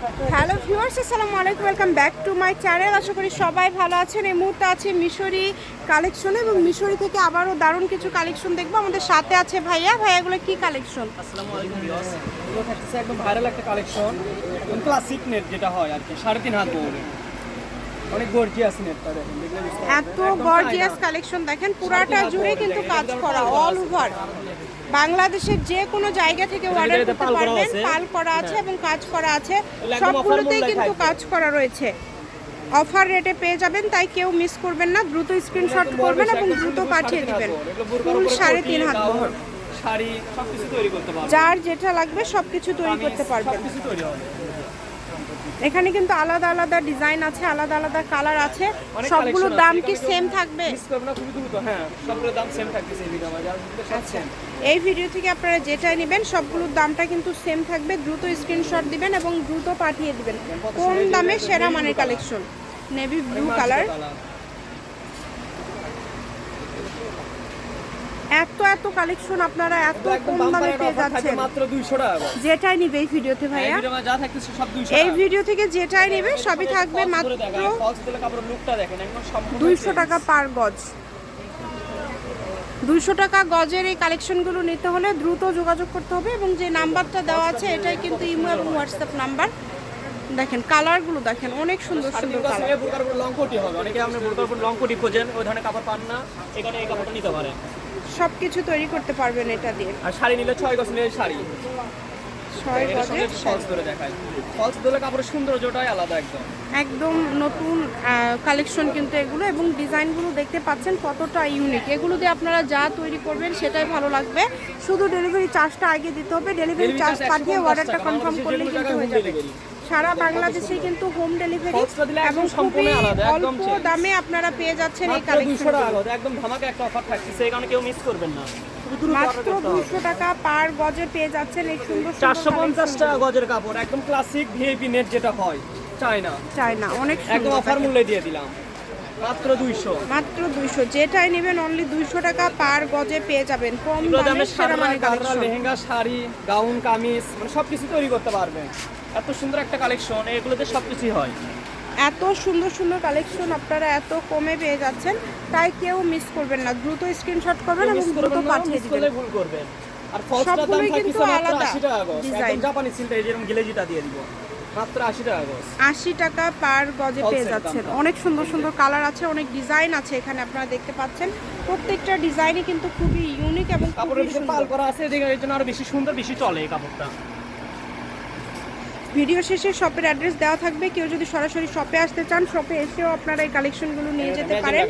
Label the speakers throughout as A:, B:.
A: Hello viewers আসসালামু আলাইকুম welcome back to my channel. আশা করি সবাই ভালো আছেন। এই মুহূর্তে আছে মিশরি কালেকশন এবং মিশরি থেকে আবারও দারুণ কিছু কালেকশন দেখব। আমাদের সাথে আছে ভাইয়া। ভাইয়াগুলো কি কালেকশন?
B: আসসালামু আলাইকুম ভিউয়ার্স। এগুলো থাকতেছে একদম ভাইরাল একটা কালেকশন। ক্লাসিক নেট যেটা হয় আর কি সাড়ে তিন হাত অনেক গর্জিয়াস নেটটা দেখেন।
A: এত গর্জিয়াস কালেকশন দেখেন পুরাটা জুড়ে কিন্তু কাজ করা অল ওভার বাংলাদেশের যে কোনো জায়গা থেকে অর্ডার করতে পারবেন। পাল করা আছে এবং কাজ করা আছে। সবগুলোতেই কিন্তু কাজ করা রয়েছে। অফার রেটে পেয়ে যাবেন তাই কেউ মিস করবেন না। দ্রুত স্ক্রিনশট করবেন এবং দ্রুত পাঠিয়ে দেবেন। ফুল সাড়ে তিন হাত বহর যার যেটা লাগবে সবকিছু তৈরি করতে পারবেন। এখানে কিন্তু আলাদা আলাদা ডিজাইন আছে আলাদা আলাদা কালার আছে।
B: সবগুলো
A: সবগুলোর দাম কি সেম থাকবে?
B: হ্যাঁ সবগুলোর দাম সেম
A: আচ্ছা এই ভিডিও থেকে আপনারা যেটাই নেবেন সবগুলোর দামটা কিন্তু সেম থাকবে। দ্রুত স্ক্রিনশট দিবেন এবং দ্রুত পাঠিয়ে দিবেন। কোন দামে সেরা মানের collection navy blue colour
B: colour.
A: এত কালেকশন আপনারা এত কম দামে পেয়ে যাচ্ছেন।
B: মাত্র 200 টাকা
A: যেটাই নিবে এই ভিডিওতে ভাইয়া।
B: ভিডিও আমার যা থাকতেছে সব 200
A: এই ভিডিও থেকে যেটাই নিবে সবই থাকবে মাত্র
B: ধরে দেখায়, false দিলে কাপড়ের লুকটা দেখেন একদম সম্পূর্ণ
A: দুইশো
B: change।
A: টাকা পার গজ। দুইশো টাকা গজের এই কালেকশনগুলো নিতে হলে দ্রুত যোগাযোগ করতে হবে এবং যে নাম্বারটা দেওয়া আছে এটাই কিন্তু ইমো এবং হোয়াটসঅ্যাপ নাম্বার দেখেন কালারগুলো দেখেন অনেক সুন্দর সুন্দর কালার
B: লং কোটি হবে। অনেকে আপনি লং কোটি খোঁজেন ওই ধরনের কাপড় পান না এখানে এই কাপড়টা নিতে পারেন।
A: সব কিছু তৈরি করতে পারবেন এটা দিয়ে।
B: আর শাড়ি নিলে ছয় গজ নিলে শাড়ি।
A: ছয় গজের
B: ফলস ধরে দেখায়। ফলস দিলে কাপড়ের সৌন্দর্যটাই আলাদা একদম।
A: একদম নতুন কালেকশন কিন্তু এগুলো এবং ডিজাইনগুলো দেখতে পাচ্ছেন কতটা ইউনিক এগুলো দিয়ে আপনারা যা তৈরি করবেন সেটাই ভালো লাগবে। শুধু ডেলিভারি চার্জটা আগে দিতে হবে। ডেলিভারি চার্জ পাঠিয়ে অর্ডারটা কনফার্ম করলে কিন্তু হয়ে যাবে। সারা বাংলাদেশে কিন্তু হোম ডেলিভারি এবং খুবই অল্প দামে আপনারা পেয়ে যাচ্ছেন এই কালেকশন
B: একদম ধামাকা একটা অফার থাকছে সেই কারণে কেউ মিস করবেন না।
A: মাত্র দুশো টাকা পার গজে পেয়ে যাচ্ছেন এই সুন্দর
B: চারশো পঞ্চাশ টাকা গজের কাপড় একদম ক্লাসিক ভিআইপি নেট যেটা হয় চায়না।
A: চাই না অনেক
B: একদম অফার। মূল্যে দিয়ে দিলাম। মাত্র দুইশো।
A: মাত্র দুইশো। যেটাই নেবেন অনলি দুইশো টাকা পার গজে পেয়ে যাবেন। কম দামে সারা মানে কালেকশন
B: লেহেঙ্গা শাড়ি গাউন কামিজ মানে সবকিছু তৈরি করতে পারবেন। এত সুন্দর একটা কালেকশন এগুলোতে সবকিছুই হয়।
A: এত সুন্দর সুন্দর কালেকশন আপনারা এত কমে পেয়ে যাচ্ছেন তাই কেউ মিস করবেন না। দ্রুত স্ক্রিনশট করবেন এবং দ্রুত পাঠিয়ে দিবেন।
B: ভুল করবেন। আর ফলসটার দাম
A: আলাদা
B: 80 টাকা গজ। একদম জাপানি সিলটা যেরকম গিলেজিটা দিয়ে দিব। মাত্র 80 টাকা গজ।
A: আশি টাকা পার গজে পেয়ে যাচ্ছেন। অনেক সুন্দর সুন্দর কালার আছে অনেক ডিজাইন আছে এখানে আপনারা দেখতে পাচ্ছেন। প্রত্যেকটা ডিজাইনই কিন্তু খুবই ইউনিক এবং
B: কাপড়ের ভিতরে পাল করা আছে এর জন্য আরও বেশি সুন্দর বেশি চলে এই কাপড়টা।
A: ভিডিও শেষে শপের অ্যাড্রেস দেওয়া থাকবে। কেউ যদি সরাসরি শপে আসতে চান শপে এসেও আপনারা এই কালেকশনগুলো নিয়ে যেতে পারেন।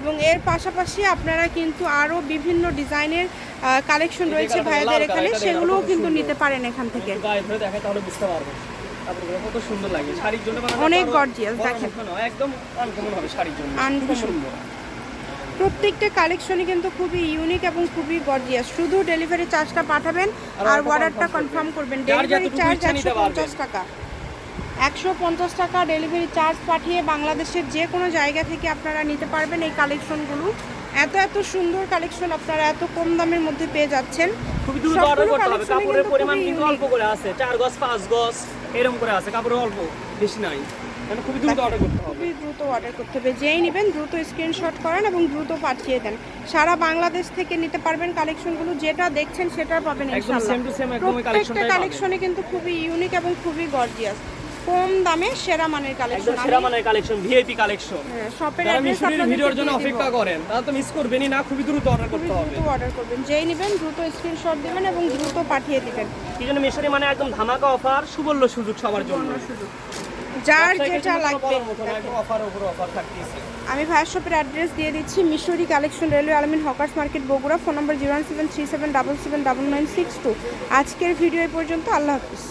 A: এবং এর পাশাপাশি আপনারা কিন্তু আরও বিভিন্ন ডিজাইনের কালেকশন রয়েছে ভাইয়াদের এখানে সেগুলোও কিন্তু নিতে পারেন এখান থেকে।
B: একটু গায়ে ধরে দেখে তাহলে বুঝতে পারবেন কাপড়গুলো কত সুন্দর লাগে। শাড়ির জন্য
A: অনেক
B: আরও
A: দেখেন।
B: একদম আনকমন হবে শাড়ির জন্য। খুবই সুন্দর।
A: প্রত্যেকটা কালেকশনই কিন্তু খুবই ইউনিক এবং খুবই গর্জিয়াস শুধু ডেলিভারি চার্জটা পাঠাবেন
B: আর
A: অর্ডারটা কনফার্ম করবেন। ডেলিভারি চার্জ একশো পঞ্চাশ টাকা। একশো পঞ্চাশ টাকা ডেলিভারি চার্জ পাঠিয়ে বাংলাদেশের যে কোনো জায়গা থেকে আপনারা নিতে পারবেন এই কালেকশনগুলো এত এত সুন্দর কালেকশন আপনারা এত কম দামের মধ্যে পেয়ে যাচ্ছেন।
B: খুবই দ্রুত অর্ডার করতে হবে। কাপড়ের পরিমাণ কিন্তু অল্প করে আছে। গজ গজ। এরকম করে আছে কাপড় অল্প বেশি নাই। মানে খুবই দ্রুত অর্ডার করতে হবে।
A: খুবই দ্রুত অর্ডার করতে হবে। যেই নেবেন দ্রুত স্ক্রিনশট করেন এবং দ্রুত পাঠিয়ে দেন। সারা বাংলাদেশ থেকে নিতে পারবেন কালেকশনগুলো যেটা দেখছেন সেটা পাবেন
B: একদম
A: ইনশাআল্লাহ।
B: সেম টু সেম একদম ওই
A: প্রত্যেকটা কালেকশনে কিন্তু খুবই ইউনিক এবং খুবই গর্জিয়াস কম দামে সেরা মানের কালেকশন
B: সেরা মানের কালেকশন ভিআইপি কালেকশন
A: শপের
B: যারা
A: অ্যাড্রেস
B: মিশরের ভিডিওর জন্য অপেক্ষা করেন তারা তো মিস করবেনই না খুবই দ্রুত অর্ডার করতে হবে।
A: দ্রুত অর্ডার করবেন। যেই নেবেন দ্রুত স্ক্রিনশট দিবেন এবং দ্রুত পাঠিয়ে দিবেন।
B: এই জন্য মিশরি মানে একদম ধামাকা অফার সুবর্ণ সুযোগ সবার জন্য।
A: যার যেটা লাগবে।
B: অফার উপর অফার থাকতেছে।
A: আমি ভাইয়ের শপের অ্যাড্রেস দিয়ে দিচ্ছি মিশরি কালেকশন রেলওয়ে আলমিন hawkers market Bogura. Phone number zero seven three seven double seven double nine six two আজকের ভিডিও পর্যন্ত আল্লাহ হাফিজ।